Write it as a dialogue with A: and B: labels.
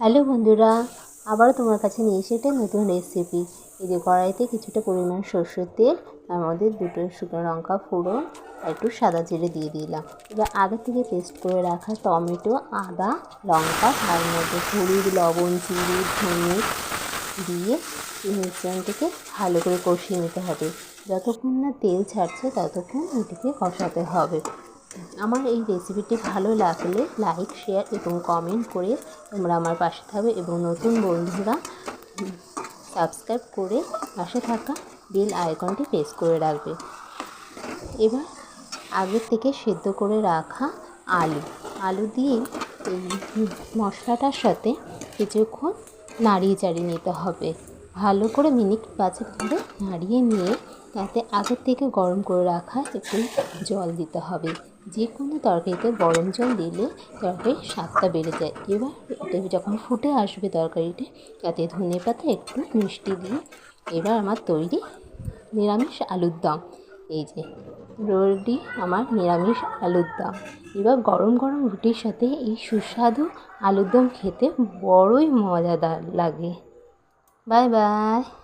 A: Hello বন্ধুরা, আবারও তোমার কাছে নিয়ে এসে একটা নতুন রেসিপি এই যে কড়াইতে কিছুটা পরিমাণ সর্ষের তেল, তার মধ্যে দুটো শুকনো লঙ্কা ফোড়ন একটু সাদা জিরে দিয়ে দিলাম। এবার আগে থেকে পেস্ট করে রাখা টমেটো, আদা, লঙ্কা, তার মধ্যে হলুদ, লবণ চিনি ধনে দিয়ে মিশ্রণটিকে ভালো করে কষিয়ে নিতে হবে। যতক্ষণ না তেল ছাড়ছে, ততক্ষণ এটিকে কষাতে হবে। আমার এই রেসিপিটি ভালো লাগলে লাইক শেয়ার এবং কমেন্ট করে তোমরা আমার পাশে থাকবে এবং নতুন বন্ধুরা সাবস্ক্রাইব করে পাশে থাকা বেল আইকনটি প্রেস করে রাখবে। এবার আগের থেকে সেদ্ধ করে রাখা আলু। আলু দিয়ে এই মশলাটার সাথে কিছুক্ষণ নাড়িয়ে চাড়িয়ে নিতে হবে। ভালো করে মিনিট পাঁচেক ধরে নাড়িয়ে নিয়ে তাতে আগের থেকে গরম করে রাখা একটু জল দিতে হবে। যে কোনো তরকারিতে গরম জল দিলে তরকারির স্বাদটা বেড়ে যায়। এবার যখন ফুটে আসবে তরকারিতে, তাতে ধনে পাতা একটু মিষ্টি দিয়ে এবার আমার তৈরি নিরামিষ আলুর দম। এই যে, রোলটি আমার নিরামিষ আলুর দম। এবার গরম গরম রুটির সাথে এই সুস্বাদু আলুর দম খেতে বড়ই মজাদার লাগে। Bye bye.